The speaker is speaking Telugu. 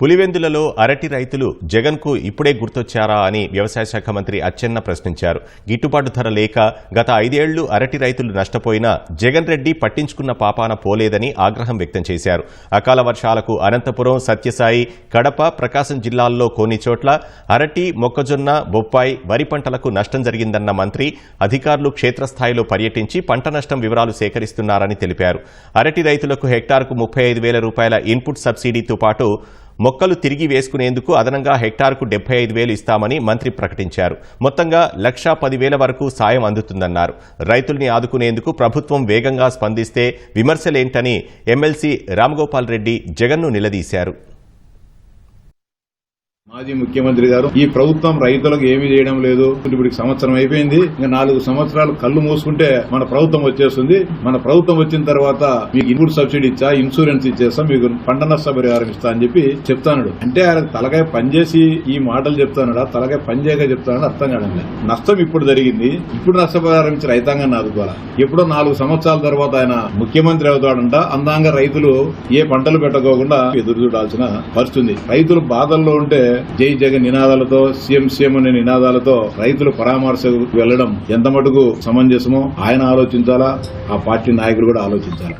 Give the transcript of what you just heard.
పులివెందులలో అరటి రైతులు జగన్కు ఇప్పుడే గుర్తొచ్చారా అని వ్యవసాయ శాఖ మంత్రి అచ్చెన్న ప్రశ్నించారు. గిట్టుబాటు ధర లేక గత ఐదేళ్ళు అరటి రైతులు నష్టపోయినా జగన్ రెడ్డి పట్టించుకున్న పాపాన పోలేదని ఆగ్రహం వ్యక్తం చేశారు. అకాల వర్షాలకు అనంతపురం సత్యసాయి కడప ప్రకాశం జిల్లాల్లో కొన్ని చోట్ల అరటి మొక్కజొన్న బొప్పాయి వరి పంటలకు నష్టం జరిగిందన్న మంత్రి అధికారులు క్షేత్రస్థాయిలో పర్యటించి పంట నష్టం వివరాలు సేకరిస్తున్నారని తెలిపారు. అరటి రైతులకు హెక్టార్కు ముప్పై ఐదు వేల రూపాయల ఇన్పుట్ సబ్సిడీతో పాటు మొక్కలు తిరిగి వేసుకునేందుకు అదనంగా హెక్టార్కు డెబ్బై ఐదు వేలు ఇస్తామని మంత్రి ప్రకటించారు. మొత్తంగా లక్షా పదివేల వరకు సాయం అందుతుందన్నారు. రైతుల్ని ఆదుకునేందుకు ప్రభుత్వం వేగంగా స్పందిస్తే విమర్శలేంటని ఎమ్మెల్సీ రామగోపాల్ రెడ్డి జగన్ను నిలదీశారు. మాజీ ముఖ్యమంత్రి గారు ఈ ప్రభుత్వం రైతులకు ఏమీ చేయడం లేదు. ఇప్పుడు సంవత్సరం అయిపోయింది. ఇంకా నాలుగు సంవత్సరాలు కళ్ళు మూసుకుంటే మన ప్రభుత్వం వచ్చేస్తుంది. మన ప్రభుత్వం వచ్చిన తర్వాత మీకు ఇన్పుట్ సబ్సిడీ ఇచ్చా ఇన్సూరెన్స్ ఇచ్చేస్తా మీకు పంట నష్ట పరిహారం ఇస్తా అని చెప్పి చెప్తాను అంటే ఆయన తలకాయ పనిచేసి ఈ మాటలు చెప్తానుడా? తలకాయ పనిచేయక చెప్తానని అర్థం కాదండి నష్టం ఇప్పుడు జరిగింది. ఇప్పుడు నష్టపరిహారం ఇచ్చి రైతాంగాన్ని ఆదుకోవాలి ఎప్పుడో నాలుగు సంవత్సరాల తర్వాత ఆయన ముఖ్యమంత్రి అవుతాడంట. అందంగా రైతులు ఏ పంటలు పెట్టకోకుండా ఎదురు చూడాల్సిన పరిస్థితి రైతులు బాధల్లో ఉంటే జై జగన్ నినాదాలతో సీఎం సీఎం అనే నినాదాలతో రైతులు పరామర్శకు వెళ్ళడం ఎంత మటుకు సమంజసమో ఆయన ఆలోచించాలా ఆ పార్టీ నాయకులు కూడా ఆలోచించాలా?